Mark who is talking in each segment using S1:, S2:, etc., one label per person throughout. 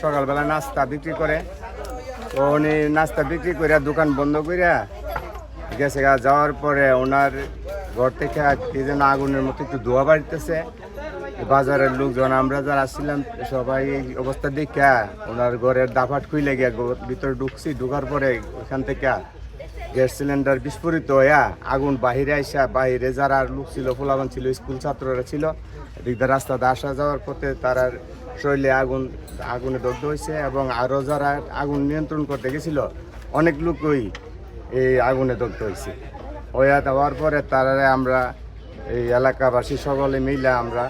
S1: সকালবেলা নাস্তা বিক্রি করে। উনি নাস্তা বিক্রি করিয়া দোকান বন্ধ করে গেছে গা, যাওয়ার পরে ওনার ঘর থেকে কি যেন আগুনের মতো একটু ধোয়া বাড়িতেছে। বাজারের লোকজন, আমরা যারা আসছিলাম সবাই এই অবস্থা দেখে ওনার ঘরের দাফাট খুইলে গিয়া ভিতরে ঢুকছি, ঢুকার পরে ওখান থেকে গ্যাস সিলিন্ডার বিস্ফোরিত হইয়া আগুন বাহিরে আইসা বাহিরে যারা লোক ছিল ফোলাবান ছিল, স্কুল ছাত্ররা ছিল এদিকটা রাস্তাতে আসা যাওয়ার পথে তারা শরীরে আগুন, আগুনে দগ্ধ হয়েছে এবং আরও যারা আগুন নিয়ন্ত্রণ করতে গেছিল, অনেক লোকই এই আগুনে দগ্ধ হয়েছে হইয়া দেওয়ার পরে তারা আমরা এই এলাকাবাসী সকলে মিলে আমরা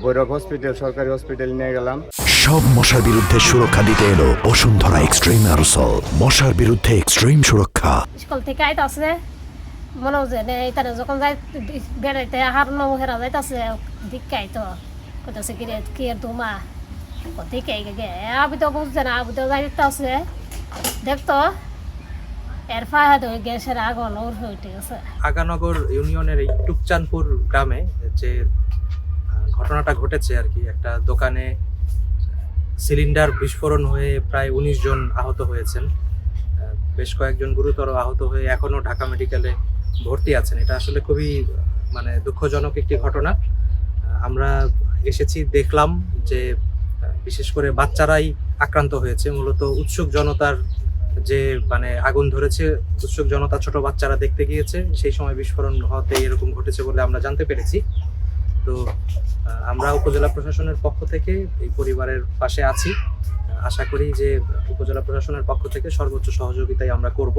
S1: বৈরব হসপিটাল সরকারি হসপিটাল নিয়ে গেলাম।
S2: সব মশার বিরুদ্ধে সুরক্ষা দিতে এলো বসুন্ধরা এক্সট্রিম অ্যারোসল। মশার বিরুদ্ধে এক্সট্রিম সুরক্ষা।
S3: স্কুল থেকে আইতাছে। মনে হচ্ছে নে তারা যখন যাই বেড়াইতে হার নমহেরা যাইতাছে দিকাই তো কইতাছে কি রে কি দুমা দিকাই গে। আবি তো বুঝছে না আবি তো দেখতো এর ফাহাদ হয়ে গ্যাসের আগুন ওর গেছে।
S4: আগানগর ইউনিয়নের এই টুকচানপুর গ্রামে যে ঘটনাটা ঘটেছে আর কি। একটা দোকানে সিলিন্ডার বিস্ফোরণ হয়ে প্রায় উনিশ জন আহত হয়েছেন। বেশ কয়েকজন গুরুতর আহত হয়ে এখনও ঢাকা মেডিকেলে ভর্তি আছেন। এটা আসলে খুবই মানে দুঃখজনক একটি ঘটনা। আমরা এসেছি, দেখলাম যে বিশেষ করে বাচ্চারাই আক্রান্ত হয়েছে। মূলত উৎসুক জনতার যে মানে আগুন ধরেছে, উৎসুক জনতা ছোট বাচ্চারা দেখতে গিয়েছে। সেই সময় বিস্ফোরণ হতে এরকম ঘটেছে বলে আমরা জানতে পেরেছি। তো আমরা উপজেলা প্রশাসনের পক্ষ থেকে এই পরিবারের পাশে আছি। আশা করি যে উপজেলা প্রশাসনের পক্ষ থেকে সর্বোচ্চ সহযোগিতাই আমরা করব।